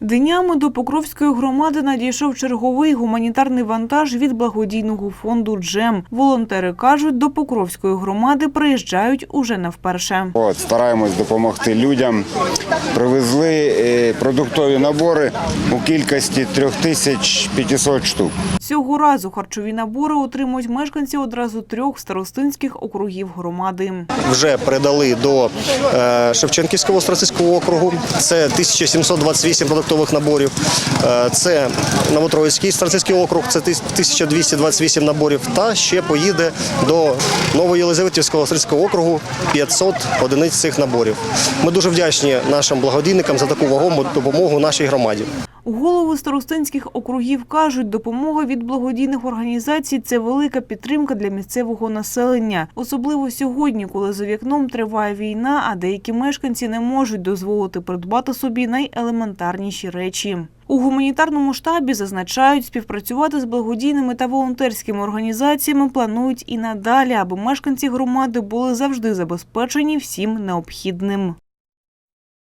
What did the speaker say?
Днями до Покровської громади надійшов черговий гуманітарний вантаж від благодійного фонду «Джем». Волонтери кажуть, до Покровської громади приїжджають уже не вперше. От, стараємось допомогти людям. Привезли е, продуктові набори у кількості 3500 штук. Цього разу харчові набори отримують мешканці одразу трьох старостинських округів громади. вже передали до е, Шевченківського старостинського округу. Це 1728 продуктових наборів. Е, Це Новотроїцький старостинський округ, це 1228 наборів. Та ще поїде до Новоєлизаветівського старостинського округу 500 одиниць цих наборів. Ми дуже вдячні нашим благодійникам за таку вагому допомогу нашій громаді. Голови старостинських округів кажуть, допомога від благодійних організацій – це велика підтримка для місцевого населення. Особливо сьогодні, коли за вікном триває війна, а деякі мешканці не можуть дозволити придбати собі найелементарніші речі. У гуманітарному штабі зазначають, співпрацювати з благодійними та волонтерськими організаціями планують і надалі, аби мешканці громади були завжди забезпечені всім необхідним.